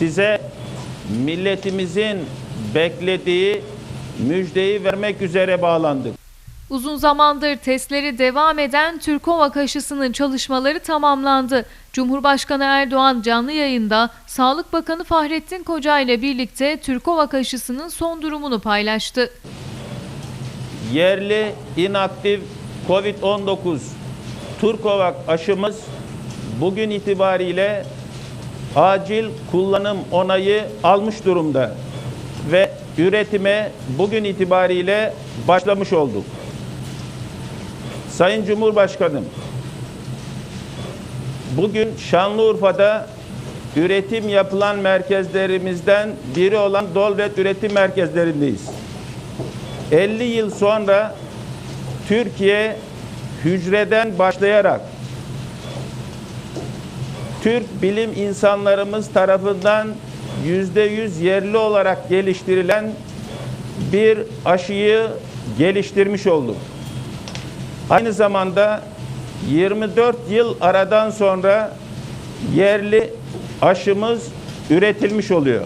size milletimizin beklediği müjdeyi vermek üzere bağlandık. Uzun zamandır testleri devam eden Türkovak aşısının çalışmaları tamamlandı. Cumhurbaşkanı Erdoğan canlı yayında Sağlık Bakanı Fahrettin Koca ile birlikte Türkovak aşısının son durumunu paylaştı. Yerli inaktif COVID-19 Turkovak aşımız bugün itibariyle acil kullanım onayı almış durumda ve üretime bugün itibariyle başlamış olduk. Sayın Cumhurbaşkanım, bugün Şanlıurfa'da üretim yapılan merkezlerimizden biri olan Dolvet Üretim Merkezlerindeyiz. 50 yıl sonra Türkiye hücreden başlayarak Türk bilim insanlarımız tarafından yüzde yüz yerli olarak geliştirilen bir aşıyı geliştirmiş olduk. Aynı zamanda 24 yıl aradan sonra yerli aşımız üretilmiş oluyor.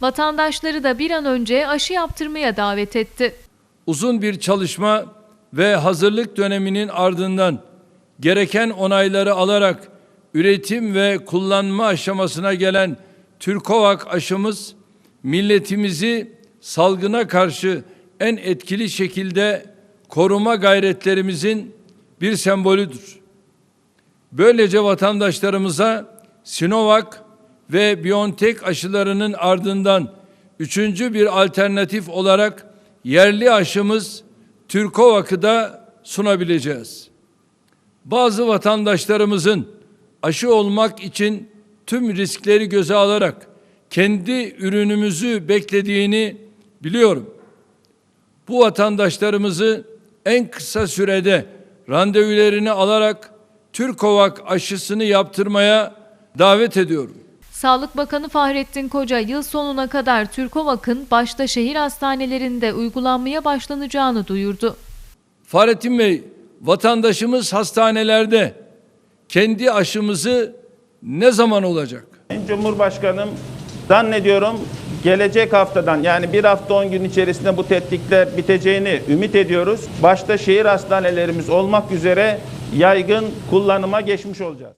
Vatandaşları da bir an önce aşı yaptırmaya davet etti. uzun bir çalışma ve hazırlık döneminin ardından gereken onayları alarak üretim ve kullanma aşamasına gelen Türkovak aşımız milletimizi salgına karşı en etkili şekilde koruma gayretlerimizin bir sembolüdür. Böylece vatandaşlarımıza Sinovac ve BioNTech aşılarının ardından üçüncü bir alternatif olarak yerli aşımız Türkovak'ı da sunabileceğiz. Bazı vatandaşlarımızın aşı olmak için tüm riskleri göze alarak kendi ürünümüzü beklediğini biliyorum. Bu vatandaşlarımızı en kısa sürede randevularını alarak Türkovak aşısını yaptırmaya davet ediyorum. Sağlık Bakanı Fahrettin Koca yıl sonuna kadar Türkovak'ın başta şehir hastanelerinde uygulanmaya başlanacağını duyurdu. Fahrettin Bey, vatandaşımız hastanelerde kendi aşımızı ne zaman olacak? Cumhurbaşkanım zannediyorum gelecek haftadan yani bir hafta 10 gün içerisinde bu tetkikler biteceğini ümit ediyoruz. Başta şehir hastanelerimiz olmak üzere yaygın kullanıma geçmiş olacağız.